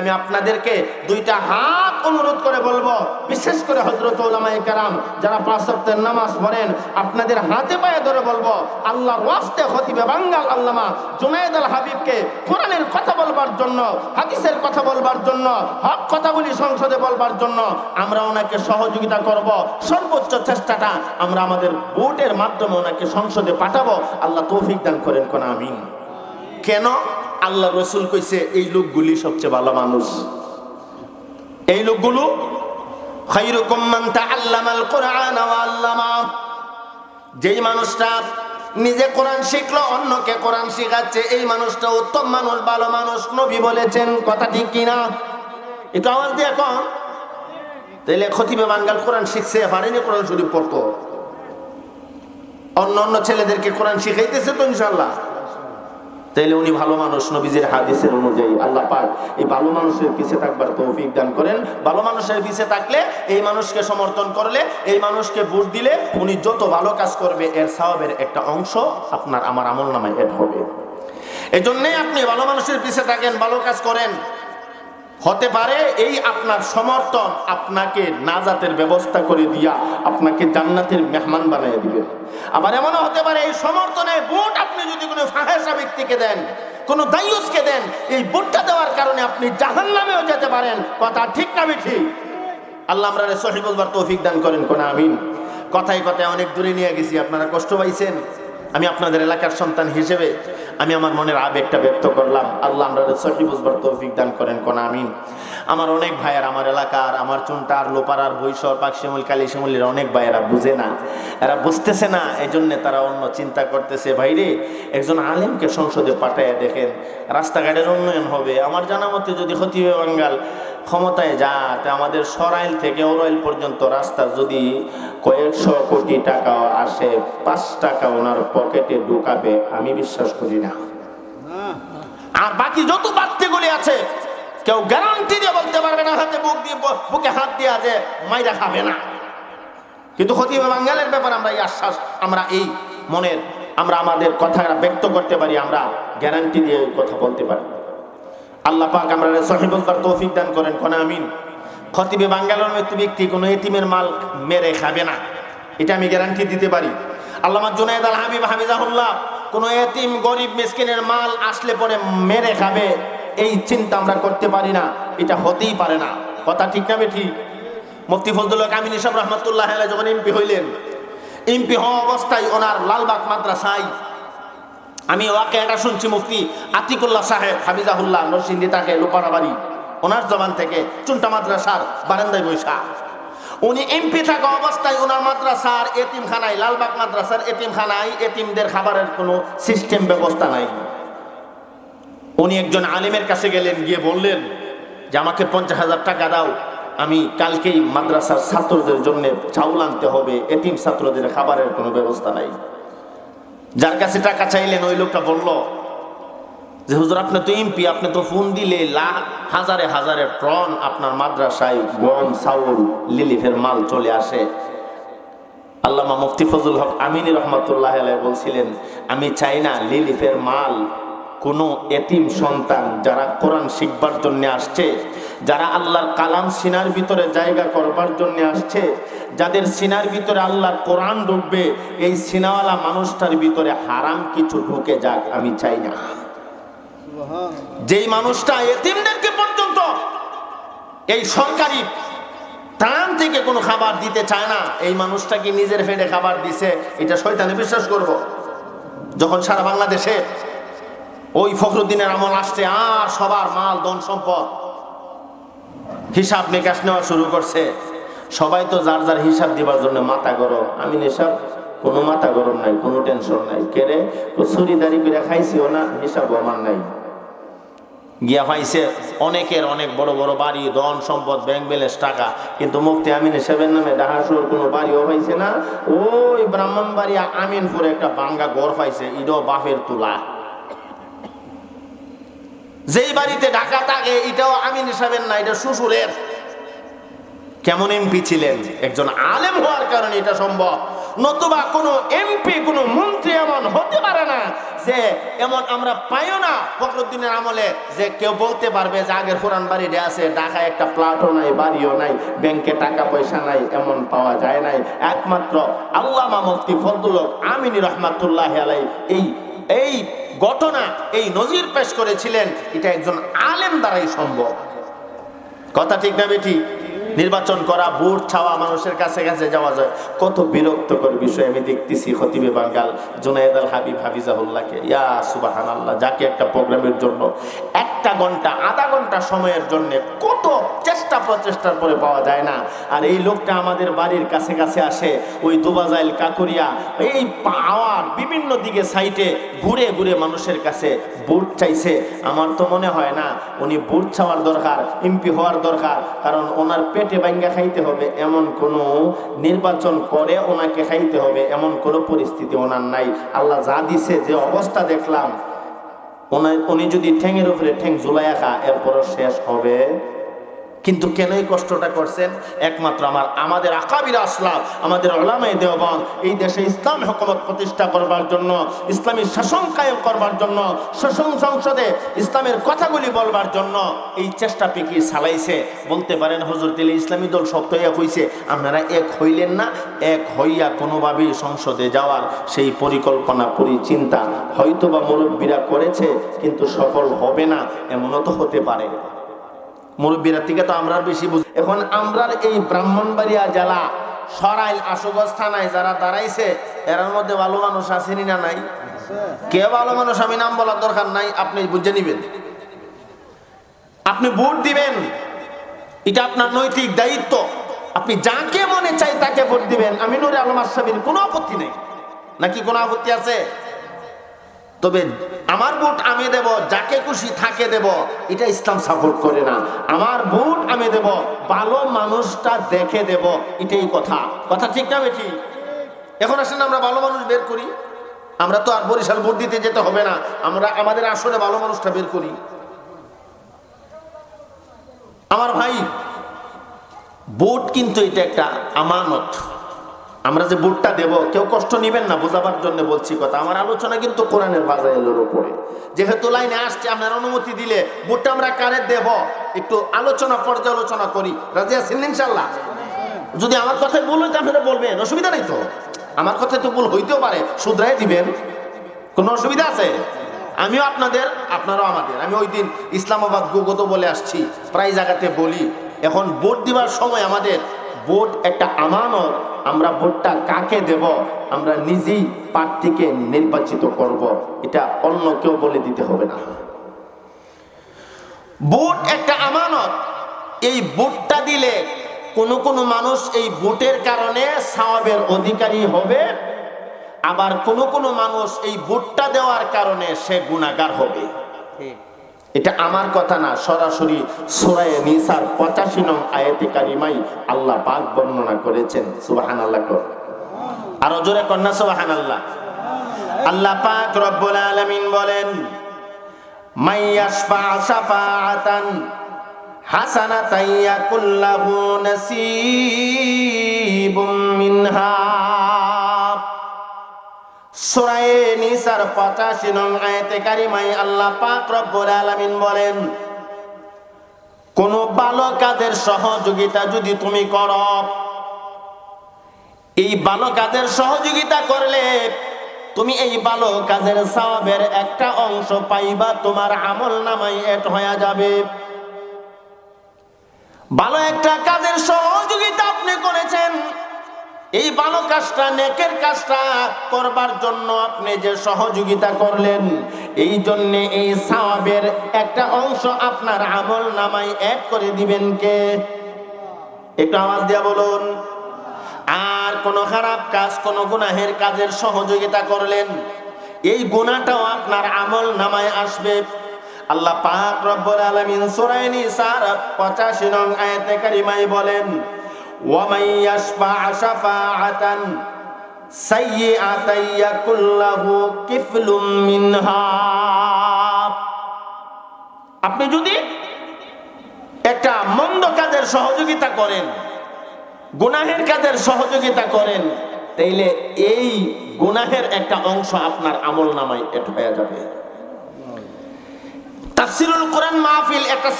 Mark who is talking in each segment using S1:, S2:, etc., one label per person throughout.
S1: আমি আপনাদেরকে দুইটা হাত অনুরোধ করে বলব, বিশেষ করে হজরত কারাম যারা পাঁচ সপ্তাহের নামাজ পড়েন, আপনাদের হাতে পায়ে ধরে বলব আল্লাহ ওয়াস্তে খতিবে বাঙ্গাল আল্লামা জুনায়দ আল হাবিবকে কোরআনের কথা বলবার জন্য, হাদিসের কথা বলবার জন্য, হক কথাগুলি সংসদে বলবার জন্য আমরা ওনাকে সহযোগিতা করব। সর্বোচ্চ চেষ্টাটা আমরা আমাদের ভোটের মাধ্যমে ওনাকে সংসদে পাঠাবো। আল্লাহ তৌফিক দান করেন কোন আমিন। কেন? আল্লাহ রসুল কইছে, এই লোকগুলি সবচেয়ে ভালো মানুষ। এই লোকগুলো যেই মানুষটা নিজে কোরআন শিখলো, অন্যকে কোরআন শিখাচ্ছে, এই মানুষটা উত্তম মানুষ, ভালো মানুষ, নবী বলেছেন, কথা ঠিক কিনা একটু আওয়াজ দিয়ে এখন তাহলে খতিবে বাঙ্গাল কোরআন শিখছে, পারেনি কোরআন শরীফ পড়তো। অন্য অন্য ছেলেদেরকে কোরআন শিখাইতেছে তো ইনশাল্লাহ তাইলে উনি ভালো মানুষ নবীজির হাদিসের অনুযায়ী। আল্লাহ পাক এই ভালো মানুষের পিছে থাকবার তৌফিক দান করেন। ভালো মানুষের পিছে থাকলে এই মানুষকে সমর্থন করলে, এই মানুষকে ভোট দিলে উনি যত ভালো কাজ করবে, এর সাহাবের একটা অংশ আপনার আমার আমল নামায় এড হবে। এই জন্যে আপনি ভালো মানুষের পিছে থাকেন, ভালো কাজ করেন। হতে পারে এই আপনার সমর্থন আপনাকে নাজাতের ব্যবস্থা করে দিয়া আপনাকে জান্নাতের মেহমান বানিয়ে দিবে। আবার এমনও হতে পারে এই সমর্থনে ভোট আপনি যদি কোনো ফাহেসা ব্যক্তিকে দেন, কোন দায়ুসকে দেন, এই ভোটটা দেওয়ার কারণে আপনি জাহান নামেও যেতে পারেন। কথা ঠিক না ঠিক আল্লাহ আমরা সহি বলবার তৌফিক দান করেন, কোন আমিন। কথায় কথায় অনেক দূরে নিয়ে গেছি, আপনারা কষ্ট পাইছেন। আমি আপনাদের এলাকার সন্তান হিসেবে আমি আমার মনের আবেগটা ব্যক্ত করলাম। আল্লাহ আমরা সহি বুঝবার তৌফিক দান করেন, কোন আমিন। আমার অনেক ভাইয়ের, আমার এলাকার, আমার চুনটার, লোপারার, বৈশর কালী শিমুলের অনেক ভাইয়েরা বুঝে না। এরা বুঝতেছে না এই জন্যে তারা অন্য চিন্তা করতেছে, ভাইরে, একজন আলিমকে সংসদে পাঠায় দেখেন, রাস্তাঘাটের উন্নয়ন হবে। আমার জানা মতে যদি খতিবে বাঙ্গাল ক্ষমতায় যাতে আমাদের সরাইল থেকে ওরাইল পর্যন্ত রাস্তা যদি কয়েকশো কোটি টাকা আসে, পাঁচ টাকা ওনার পকেটে ঢুকাবে, আমি বিশ্বাস করি না। আর বাকি যত বাড়তিগুলি আছে, কেউ গ্যারান্টি দিয়ে বলতে পারবে না, হাতে বুক দিয়ে বুকে হাত দিয়ে আছে মাইরা খাবে না। কিন্তু খতিবে বাঙ্গালের ব্যাপার, আমরা এই আশ্বাস, আমরা এই মনের, আমরা আমাদের কথা ব্যক্ত করতে পারি, আমরা গ্যারান্টি দিয়ে কথা বলতে পারি। আল্লাহ পাক আমরা সহিবুল্লার তৌফিক দান করেন, কোন আমিন। খতিবে বাঙ্গালোর মৃত্যু ব্যক্তি কোনো এতিমের মাল মেরে খাবে না। এটা আমি গ্যারান্টি দিতে পারি। আল্লামা জুনায়দ আল হাবিব হাবিজাহুল্লাহ কোনো এতিম গরিব মিসকিনের মাল আসলে পরে মেরে খাবে, এই চিন্তা আমরা করতে পারি না। এটা হতেই পারে না। কথা ঠিক না ঠিক মুফতি ফজলুল কামিন ইসব রহমতুল্লাহ যখন এমপি হইলেন, এমপি হওয়া অবস্থায় ওনার লালবাগ মাদ্রাসায় আমি ওয়াকে এটা শুনছি মুফতি আতিকুল্লাহ সাহেব হাবিজাহুল্লাহ নরসিংদী তাকে লোপারাবাড়ি। ওনার জবান থেকে চুনটা মাদ্রাসার বারান্দায় বৈশা উনি এমপি থাকা অবস্থায় ওনার মাদ্রাসার এতিমখানায়, লালবাগ মাদ্রাসার এতিমখানায় এতিমদের খাবারের কোনো সিস্টেম ব্যবস্থা নাই। উনি একজন আলিমের কাছে গেলেন, গিয়ে বললেন যে, আমাকে পঞ্চাশ হাজার টাকা দাও, আমি কালকেই মাদ্রাসার ছাত্রদের জন্য চাউল আনতে হবে, এতিম ছাত্রদের খাবারের কোনো ব্যবস্থা নাই। যার কাছে টাকা চাইলেন, ওই লোকটা বলল, যে হুজুর, আপনি তো এমপি, আপনি তো ফোন দিলে লা হাজারে হাজারে টন আপনার মাদ্রাসায় গম, চাউল, লিলিফের মাল চলে আসে। আল্লামা মুফতি ফজল হক আমিনী রহমতুল্লাহ বলছিলেন, আমি চাই না লিলিফের মাল কোনো এতিম সন্তান যারা কোরআন শিখবার জন্য আসছে যারা আল্লাহর কালাম সিনার ভিতরে জায়গা করবার জন্য আসছে, যাদের সিনার ভিতরে আল্লাহর কোরআন ঢুকবে, এই সিনাওয়ালা মানুষটার ভিতরে হারাম কিছু ঢুকে যাক, আমি চাই না যেই মানুষটা এতিমদেরকে পর্যন্ত এই সরকারি ত্রাণ থেকে কোনো খাবার দিতে চায় না, এই মানুষটা কি নিজের ফেটে খাবার দিছে, এটা শয়তানে বিশ্বাস করব। যখন সারা বাংলাদেশে ওই ফখরুদ্দিনের আমল আসছে, আর সবার মাল, ধন, সম্পদ হিসাব নিকাশ নেওয়া শুরু করছে। সবাই তো যার যার হিসাব দিবার জন্য মাথা গরম। আমি নেশাব কোনো মাথা গরম নাই, কোনো টেনশন নাই। কেড়ে ছুরি দাড়ি করে খাইছিও না হিসাব আমার নাই। গিয়া পাইছে অনেকের অনেক বড় বড় বাড়ি, ধন সম্পদ ব্যাংক ব্যালেন্স টাকা। কিন্তু মুক্তি আমিন হিসেবের নামে ডাহাসুর কোনো বাড়িও পাইছে না। ওই ব্রাহ্মণ বাড়ি আমিনপুরে একটা বাঙ্গা গড় পাইছে, ইডো বাপের তুলা। যেই বাড়িতে ঢাকা থাকে, এটাও আমিন হিসাবের না, এটা শ্বশুরের। কেমন এমপি ছিলেন? একজন আলেম হওয়ার কারণে এটা সম্ভব। নতুবা কোনো এমপি, কোনো মন্ত্রী এমন হতে পারে না যে এমন আমরা পাইও না ফখরুদ্দিনের আমলে, যে কেউ বলতে পারবে যে আগের কোরআন বাড়িতে আছে, ঢাকায় একটা প্লাটও নাই, বাড়িও নাই, ব্যাংকে টাকা পয়সা নাই, এমন পাওয়া যায় নাই। একমাত্র আল্লামা মুফতি ফজলুল আমিনী রহমাতুল্লাহ আলাই এই এই ঘটনা, এই নজির পেশ করেছিলেন, এটা একজন আলেম দ্বারাই সম্ভব। কথা ঠিক না বেটি নির্বাচন করা, ভোট ছাওয়া মানুষের কাছে কাছে যাওয়া যায়। কত বিরক্তকর বিষয় আমি দেখতেছি খতিবে বাঙ্গাল জুনায়দ আল হাবিব হাফিজাহুল্লাহকে। ইয়া সুবাহান আল্লাহ যাকে একটা প্রোগ্রামের জন্য একটা ঘণ্টা, আধা ঘণ্টা সময়ের জন্য কত চেষ্টা প্রচেষ্টার পরে পাওয়া যায় না। আর এই লোকটা আমাদের বাড়ির কাছে কাছে আসে, ওই দুবাজাইল কাকুরিয়া, এই পাওয়ার বিভিন্ন দিকে সাইটে ঘুরে ঘুরে মানুষের কাছে ভোট চাইছে। আমার তো মনে হয় না, উনি ভোট চাওয়ার দরকার, এমপি হওয়ার দরকার, কারণ ওনার পেটে বাঙ্গা খাইতে হবে, এমন কোনো নির্বাচন করে ওনাকে খাইতে হবে, এমন কোনো পরিস্থিতি ওনার নাই। আল্লাহ যা দিছে, যে অবস্থা দেখলাম উনি যদি ঠ্যাঙের উপরে ঠেং ঝুলাইয়া খা, এরপরও শেষ হবে। কিন্তু কেন এই কষ্টটা করছেন? একমাত্র আমার, আমাদের আকাবির আসলাম, আমাদের ওলামাই দেওবান এই দেশে ইসলাম হকমত প্রতিষ্ঠা করবার জন্য, ইসলামী শাসন কায়েম করবার জন্য, শাসন সংসদে ইসলামের কথাগুলি বলবার জন্য এই চেষ্টা পেকি চালাইছে। বলতে পারেন, হজর তেলে ইসলামী দল সব তো এক হইছে আপনারা এক হইলেন না, এক হইয়া কোনোভাবেই সংসদে যাওয়ার সেই পরিকল্পনা, পরিচিন্তা হয়তো বা মুরব্বীরা করেছে, কিন্তু সফল হবে না, এমনও তো হতে পারে। মুরব্বীরা থেকে তো আমরা বেশি বুঝি। এখন আমরার এই ব্রাহ্মণবাড়িয়া জেলা, সরাইল আশুগঞ্জ থানায় যারা দাঁড়াইছে এর মধ্যে ভালো মানুষ আসেনি না নাই? কে ভালো মানুষ? আমি নাম বলার দরকার নাই, আপনি বুঝে নিবেন। আপনি ভোট দিবেন, এটা আপনার নৈতিক দায়িত্ব। আপনি যাকে মনে চাই তাকে ভোট দিবেন। আমি নুরে আলম আসামির কোনো আপত্তি নেই। নাকি কোনো আপত্তি আছে? তবে আমার ভোট আমি দেব, যাকে খুশি থাকে দেব। এটা ইসলাম সাপোর্ট করে না। আমার ভোট আমি দেব, ভালো মানুষটা দেখে দেব। এটাই কথা। কথা ঠিক না বেঠি? এখন আসেন আমরা ভালো মানুষ বের করি। আমরা তো আর বরিশাল ভোট দিতে যেতে হবে না। আমরা আমাদের আসলে ভালো মানুষটা বের করি। আমার ভাই ভোট কিন্তু এটা একটা আমানত। আমরা যে ভোটটা দেব, কেউ কষ্ট নিবেন না, বোঝাবার জন্য বলছি কথা। আমার আলোচনা কিন্তু কোরআনের বাজাইলের উপরে। যেহেতু লাইনে আসছে, আপনার অনুমতি দিলে ভোটটা আমরা কারে দেব? একটু আলোচনা, পর্যালোচনা করি। রাজি আছেন ইনশাল্লাহ যদি আমার কথায় ভুল হইতে আপনারা বলবেন। অসুবিধা নেই তো। আমার কথায় তো ভুল হইতেও পারে। শুধরাই দিবেন। কোনো অসুবিধা আছে? আমিও আপনাদের, আপনারাও আমাদের। আমি ওই দিন ইসলামাবাদ গুগত বলে আসছি, প্রায় জায়গাতে বলি, এখন ভোট দিবার সময় আমাদের ভোট একটা আমানত আমরা ভোটটা কাকে দেব? আমরা নিজেই প্রার্থীকে নির্বাচিত করব। এটা অন্য কেউ বলে দিতে হবে না। ভোট একটা আমানত। এই ভোটটা দিলে কোন কোন মানুষ এই ভোটের কারণে সাওয়াবের অধিকারী হবে। আবার কোন কোন মানুষ এই ভোটটা দেওয়ার কারণে সে গুণাগার হবে। এটা আমার কথা না, সরাসরি সোরায় নিসার পঁচাশি নং আয়াতে কারিমাই আল্লাহ পাক বর্ণনা করেছেন সুবাহান আল্লাহ আরও জোরে কন্যা সুবাহান আল্লাহ আল্লাহ পাক রব্বুল আলামিন বলেন মাইয়াশফা শাফাআতান হাসানাতান ইয়াকুল্লাহু নাসীবুম মিনহা। সুরায়ে নিসার 85 নং আয়াতে কারিমায় আল্লাহ পাক রব্বুল আলামিন বলেন, কোন ভালো কাজের সহযোগিতা যদি তুমি করো, এই ভালো কাজের সহযোগিতা করলে তুমি এই ভালো কাজের সওয়াবের একটা অংশ পাইবা, তোমার আমল নামাই এট হয়ে যাবে। ভালো একটা কাজের সহযোগিতা আপনি করেছেন এই ভালো কাজটা, নেকের কাজটা করবার জন্য আপনি যে সহযোগিতা করলেন, এই জন্যে এই সাওয়াবের একটা অংশ আপনার আমল নামায় এক করে দিবেন কে? একটু আওয়াজ দিয়া বলুন। আর কোন খারাপ কাজ, কোন গুনাহের কাজের সহযোগিতা করলেন, এই গুণাটাও আপনার আমল নামায় আসবে। আল্লাহ পাক রব্বুল আলামিন সূরা নিসার 85 নং আয়াতে কারিমায় বলেন ومن يشفع شفاعة سيئة يكن له كفل منها আপনি যদি একটা মন্দ কাজের সহযোগিতা করেন গুনাহের কাজের সহযোগিতা করেন তাইলে এই গুনাহের একটা অংশ আপনার আমল নামায় এট হয়ে যাবে মাহফিল একটা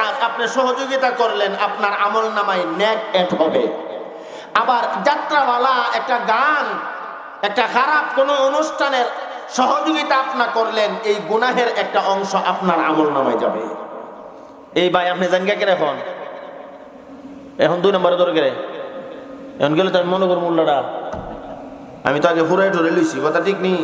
S1: কাজ। আপনি সহযোগিতা করলেন, আপনার হবে। আবার যাত্রাওয়ালা একটা গান, একটা খারাপ কোনো অনুষ্ঠানের সহযোগিতা করলেন, এই গুনাহের একটা অংশ আপনার আমল নামায় যাবে। এই ভাই, আপনি জান কে এখন? এখন দুই নম্বরে গেলে এখন গেলে তো আমি মনে করব আমি তো আগে ফুরাই টরে লইছি, কথা ঠিক নেই।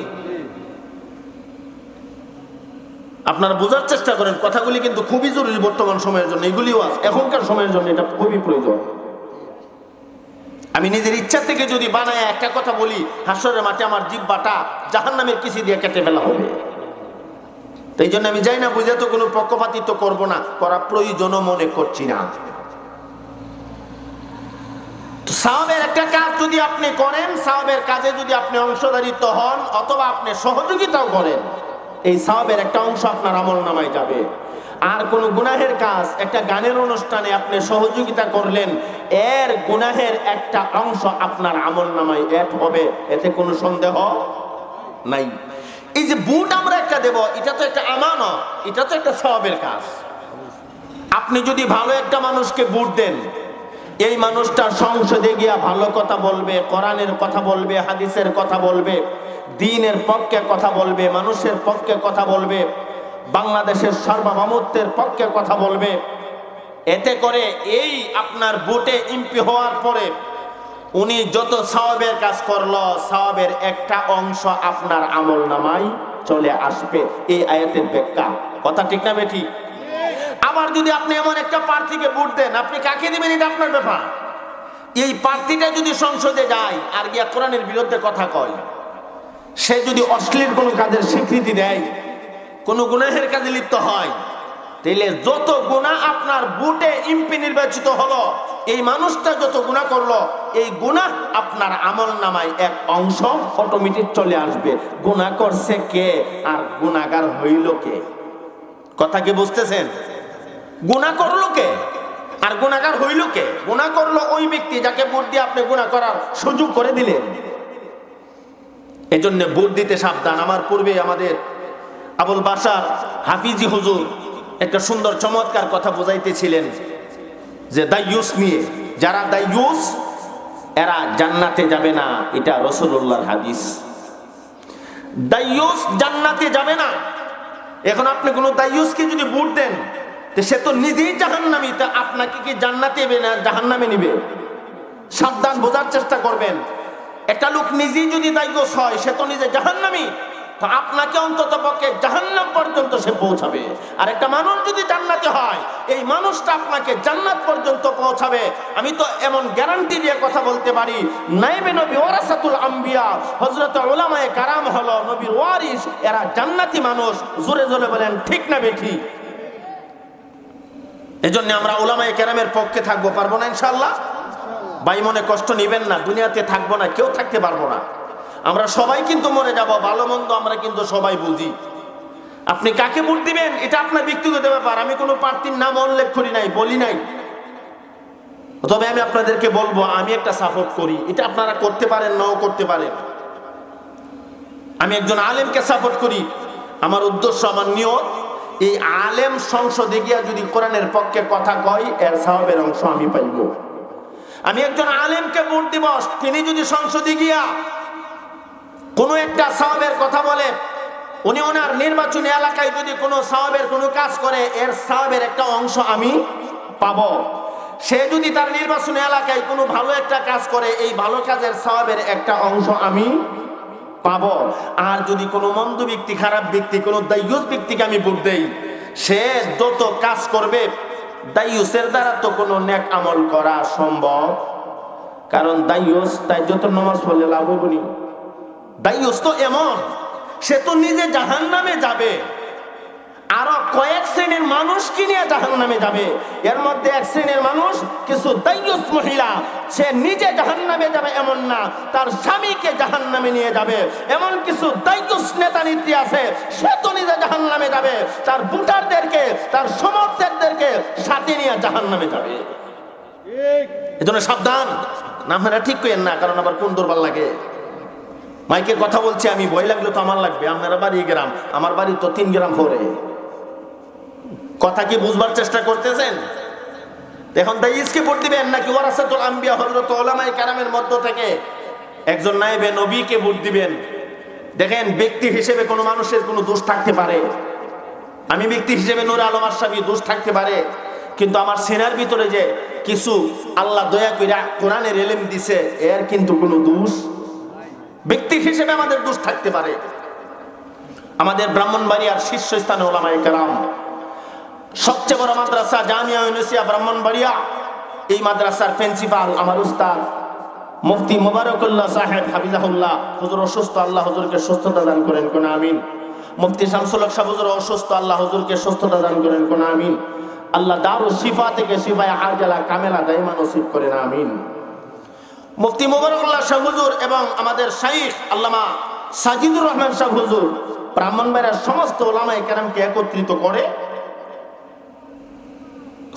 S1: আপনারা বোঝার চেষ্টা করেন, কথাগুলি কিন্তু খুবই জরুরি বর্তমান সময়ের জন্য, এগুলিও আছে এখনকার সময়ের জন্য এটা খুবই প্রয়োজন। আমি নিজের ইচ্ছা থেকে যদি বানায় একটা কথা বলি, হাসরের মাঠে আমার জিব্বাটা জাহান নামের কিছু দিয়ে কেটে ফেলা হবে। তাই জন্য আমি যাই না বুঝে তো কোনো পক্ষপাতিত্ব করব না, করা প্রয়োজনও মনে করছি না। সাহাবের একটা কাজ যদি আপনি করেন সাহাবের কাজে যদি আপনি অংশধারিত হন, অথবা আপনি সহযোগিতাও করেন এই সাহাবের একটা অংশ আপনার আমল নামায় যাবে। আর কোন গুনাহের কাজ, একটা গানের অনুষ্ঠানে আপনি সহযোগিতা করলেন, এর গুনাহের একটা অংশ আপনার আমল নামায় এড হবে। এতে কোনো সন্দেহ নাই। এই যে বুট আমরা একটা দেব, এটা তো একটা আমানত, এটা তো একটা সওয়াবের কাজ। আপনি যদি ভালো একটা মানুষকে বুট দেন, এই মানুষটা সংসদে গিয়া ভালো কথা বলবে, কোরআনের কথা বলবে, হাদিসের কথা বলবে দিনের পক্ষে কথা বলবে, মানুষের পক্ষে কথা বলবে, বাংলাদেশের সার্বভৌমত্বের পক্ষে কথা বলবে। এতে করে এই আপনার বুটে এমপি হওয়ার পরে উনি যত সাওয়াবের কাজ করল, সাওয়াবের একটা অংশ আপনার আমল নামাই চলে আসবে। এই আয়াতের ব্যাখ্যা। কথা ঠিক না বেঠিক আবার যদি আপনি এমন একটা প্রার্থীকে ভোট দেন, আপনি কাকে দিবেন এটা আপনার ব্যাপার? এই প্রার্থীটা যদি সংসদে যায়, আর গিয়া কোরআনের বিরুদ্ধে কথা কয় সে যদি অশ্লীল কোনো কাজের স্বীকৃতি দেয়, কোনো গুনাহের কাজে লিপ্ত হয়, তাইলে যত গুণা আপনার বুটে ইম্পি নির্বাচিত হলো, এই মানুষটা যত গুণা করল, এই গুণা আপনার আমল নামায় এক অংশ অটোমেটিক চলে আসবে। গুণা করছে কে আর গুণাগার হইল কে? কথা কি বুঝতেছেন? গুণা করল কে আর গুণাগার হইল কে? গুণা করল ওই ব্যক্তি যাকে ভোট দিয়ে আপনি গুণা করার সুযোগ করে দিলেন। এজন্য ভোট দিতে সাবধান। আমার পূর্বে আমাদের আবুল বাসার হাফিজি হুজুর একটা সুন্দর চমৎকার কথা বোঝাইতেছিলেন যে দাইয়ুস নিয়ে। যারা দাইয়ুস এরা জান্নাতে যাবে না। এটা রসুল্লাহর হাদিস। দাইয়ুস জান্নাতে যাবে না। এখন আপনি কোনো দাইয়ুসকে যদি ভোট দেন সে তো নিজেই জাহান্নামি। তা আপনাকে কি জান্নাতে না জাহান্নামে নিবে? সাবধান বোঝার চেষ্টা করবেন। একটা লোক নিজেই যদি দায়ুস হয়, সে তো নিজে জাহান্নামি। তো আপনাকে অন্তত পক্ষে জাহান্নাম পর্যন্ত সে পৌঁছাবে। আর একটা মানুষ যদি জান্নাতে হয়, এই মানুষটা আপনাকে জান্নাত পর্যন্ত পৌঁছাবে। আমি তো এমন গ্যারান্টি দিয়ে কথা বলতে পারি, নাইবে নবী ওয়ারাসাতুল আম্বিয়া হজরত উলামায়ে কারাম হলো নবীর ওয়ারিস এরা জান্নাতি মানুষ। জোরে জোরে বলেন, ঠিক না বেঠি? এজন্য আমরা ওলামায়ে কেরামের পক্ষে থাকব, পারব না ইনশাআল্লাহ? ভাই মনে কষ্ট নিবেন না, দুনিয়াতে থাকব না, কেউ থাকতে পারব না। আমরা সবাই কিন্তু মরে যাব, ভালো মন্দ আমরা কিন্তু সবাই বুঝি। আপনি কাকে ভোট দিবেন? এটা আপনার ব্যক্তিগত ব্যাপার, আমি কোনো প্রার্থীর নাম উল্লেখ করি নাই, বলি নাই। তবে আমি আপনাদেরকে বলব, আমি একটা সাপোর্ট করি। এটা আপনারা করতে পারেন, নাও করতে পারেন। আমি একজন আলেমকে সাপোর্ট করি। আমার উদ্দেশ্য, আমার নিয়ত, এই আলেম সংসদে গিয়া যদি কোরআনের পক্ষে কথা কয়, এর সাহাবের অংশ আমি পাইব। আমি একজন আলেমকে ভোট দিবস তিনি যদি সংসদে গিয়া কোনো একটা সাহাবের কথা বলে, উনি ওনার নির্বাচনী এলাকায় যদি কোনো সাহাবের কোনো কাজ করে, এর সাহাবের একটা অংশ আমি পাব। সে যদি তার নির্বাচনী এলাকায় কোনো ভালো একটা কাজ করে, এই ভালো কাজের সাহাবের একটা অংশ আমি পাবো। আর যদি কোনো মন্দ ব্যক্তি, খারাপ ব্যক্তি, কোনো দায়ুস ব্যক্তিকে আমি ভোট দেই, সে যত কাজ করবে দায়ুসের দ্বারা তো কোনো ন্যাক আমল করা সম্ভব। কারণ দায়ুস তাই যত নমাজ পড়লে লাভ হবনি। দায়ুস তো এমন, সে তো নিজে জাহান নামে যাবে। আরও কয়েক শ্রেণির মানুষ কি নিয়ে জাহান নামে যাবে। এর মধ্যে এক শ্রেণির মানুষ কিছু দায়ুস মহিলা সে নিজে জাহান নামে যাবে এমন না তার স্বামীকে জাহান নামে নিয়ে যাবে। এমন কিছু দায়ুস নেতা নেত্রী আছে সে তো নিজে জাহান নামে যাবে। তার ভোটারদেরকে তার সমর্থকদেরকে সাথে নিয়ে জাহান নামে যাবে এজন্য সাবধান। না আপনারা ঠিক করেন না কারণ আবার কোন দুর্বল লাগে। মাইকে কথা বলছি আমি ভয় লাগলে তো আমার লাগবে। আপনারা বাড়ি গ্রাম আমার বাড়ি তো তিন গ্রাম পরে। কথা কি বুঝবার চেষ্টা করতেছেন? এখন তাই ইসকে ভোট দিবেন নাকি ওয়ারাসাতুল আম্বিয়া হযরত ওলামাই কারামের মধ্য থেকে একজন নাইবে নবীকে ভোট দিবেন? দেখেন, ব্যক্তি হিসেবে কোনো মানুষের কোনো দোষ থাকতে পারে। আমি ব্যক্তি হিসেবে নূর আলম আশরাফি দোষ থাকতে পারে, কিন্তু আমার সেনার ভিতরে যে কিছু আল্লাহ দয়া কইরা কোরআনের এলেম দিছে, এর কিন্তু কোনো দোষ ব্যক্তি হিসেবে আমাদের দোষ থাকতে পারে। আমাদের ব্রাহ্মণবাড়িয়ার শীর্ষস্থানে ওলামাই কারাম। সবচেয়ে বড় মাদ্রাসা জামিয়া ইউনিসিয়া ব্রাহ্মণবাড়িয়া। এই মাদ্রাসার প্রিন্সিপাল আমার উস্তাদ, মুফতি মোবারকুল্লাহ সাহেব হাফিজাহুল্লাহ। হুজুর অসুস্থ, আল্লাহ হুজুরকে সুস্থতা দান করেন, কোন আমিন। মুফতি শামসুল সাহেব, হুজুর অসুস্থ, আল্লাহ হুজুরকে সুস্থতা দান করেন, কোন আমিন। আল্লাহ দারু শিফা থেকে শিফায় আজলা কামেলা দাইমা নসিব করেন, আমিন। মুফতি মোবারকুল্লাহ শাহ হুজুর এবং আমাদের শাইখ আল্লামা সাজিদুর রহমান শাহ হুজুর, ব্রাহ্মণবাড়িয়ার সমস্ত ওলামাই কেরামকে একত্রিত করে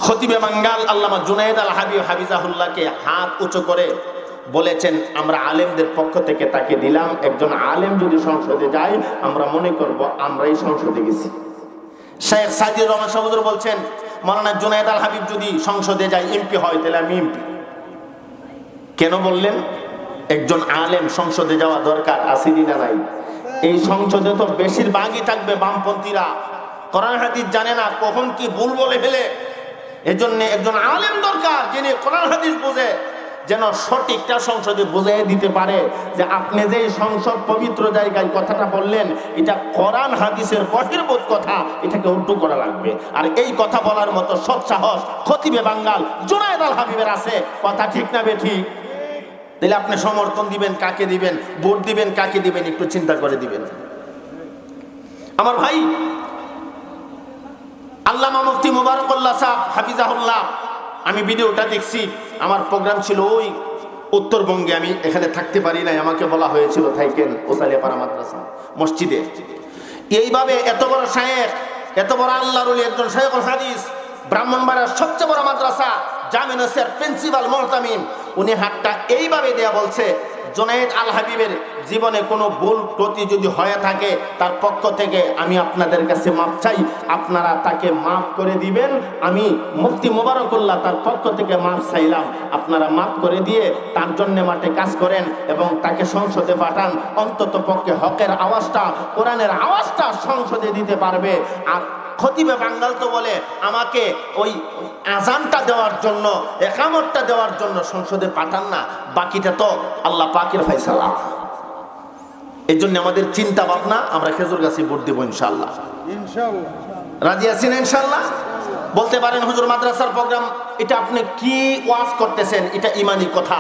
S1: খতিবে বাঙ্গাল আল্লামা জুনাইদ আল হাবিব হাবিজাহুল্লাহকে হাত উঁচু করে বলেছেন, আমরা আলেমদের পক্ষ থেকে তাকে দিলাম। একজন আলেম যদি সংসদে যায়, আমরা মনে করব আমরাই সংসদে গেছি। শেখ সাজিদুর রহমান সাহুদুর বলছেন মারানা জুনাইদ আল হাবিব যদি সংসদে যায়, এমপি হয়, তাহলে আমি এমপি। কেন বললেন? একজন আলেম সংসদে যাওয়া দরকার, আসেনি না নাই? এই সংসদে তো বেশিরভাগই থাকবে বামপন্থীরা। কোরআন হাদিস জানে না, কখন কি ভুল বলে ফেলে। এজন্য একজন আলেম দরকার যিনি কোরআন হাদিস বোঝে, যেন সঠিকটা সংসদে বুঝিয়ে দিতে পারে যে আপনি যে সংসদ পবিত্র জায়গায় কথাটা বললেন, এটা কোরআন হাদিসের বহির্ভূত কথা, এটাকে উল্টো করা লাগবে। আর এই কথা বলার মতো সৎ সাহস খতিবে বাঙ্গাল জোনায়দ আল হাবিবের আছে, কথা ঠিক না বে ঠিক তাহলে আপনি সমর্থন দিবেন, কাকে দিবেন? ভোট দিবেন, কাকে দিবেন? একটু চিন্তা করে দিবেন। আমার ভাই আল্লামা মুফতি মুবারকুল্লাহ সাহ হাফিজাহুল্লাহ, আমি ভিডিওটা দেখছি, আমার প্রোগ্রাম ছিল ওই উত্তরবঙ্গে, আমি এখানে থাকতে পারি নাই, আমাকে বলা হয়েছিল থাইকেন ওসালিয়াপাড়া মাদ্রাসা, মসজিদে। এইভাবে এত বড় শায়েখ, এত বড় আল্লাহর ওলি, একজন শায়েখুল হাদিস ব্রাহ্মণবাড়ার সবচেয়ে বড় মাদ্রাসা জামিনসের প্রিন্সিপাল মহতামিম, উনি হাতটা এইভাবে দেয়া বলছে জোনায়েদ আল হাবিবের জীবনে কোনো ভুল ত্রুটি যদি হয়ে থাকে, তার পক্ষ থেকে আমি আপনাদের কাছে মাপ চাই। আপনারা তাকে মাফ করে দিবেন। আমি মুফতি মোবারকুল্লাহ তার পক্ষ থেকে মাফ চাইলাম। আপনারা মাফ করে দিয়ে তার জন্য মাঠে কাজ করেন এবং তাকে সংসদে পাঠান। অন্তত পক্ষে হকের আওয়াজটা, কোরআনের আওয়াজটা সংসদে দিতে পারবে। আর খতিবে বাঙ্গাল তো বলে আমাকে ওই আজানটা দেওয়ার জন্য একামতটা দেওয়ার জন্য সংসদে পাঠান না বাকিটা তো আল্লাহ পাকের ফয়সালা। এই জন্য আমাদের চিন্তা ভাবনা আমরা খেজুর গাছে ভোট দেবো ইনশাল্লাহ রাজি আছেন ইনশাল্লাহ বলতে পারেন হুজুর মাদ্রাসার প্রোগ্রাম এটা আপনি কি ওয়াজ করতেছেন? এটা ইমানি কথা।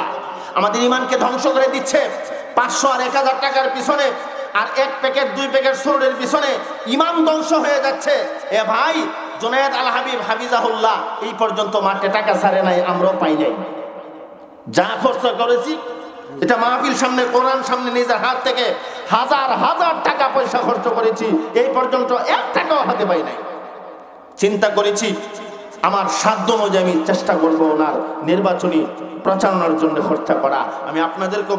S1: আমাদের ইমানকে ধ্বংস করে দিচ্ছে। পাঁচশো আর এক হাজার টাকার পিছনে আর এক প্যাকেট, দুই প্যাকেট সুরের পিছনে ইমান ধ্বংস হয়ে যাচ্ছে। এ ভাই, জুনায়েদ আল হাবিব হাবিজাহুল্লাহ এই পর্যন্ত মাঠে টাকা ছাড়ে নাই, আমরাও পাই নাই। যা খরচ করেছি, এটা মাহফিল সামনে, কোরআন সামনে, নিজের হাত থেকে হাজার হাজার টাকা পয়সা খরচ করেছি, এই পর্যন্ত এক টাকাও হাতে পাই নাই। চিন্তা করেছি, আমার সাধ্য অনুযায়ী আমি চেষ্টা করব ওনার নির্বাচনী প্রচারণার জন্য খরচা করা। আমি আপনাদেরকে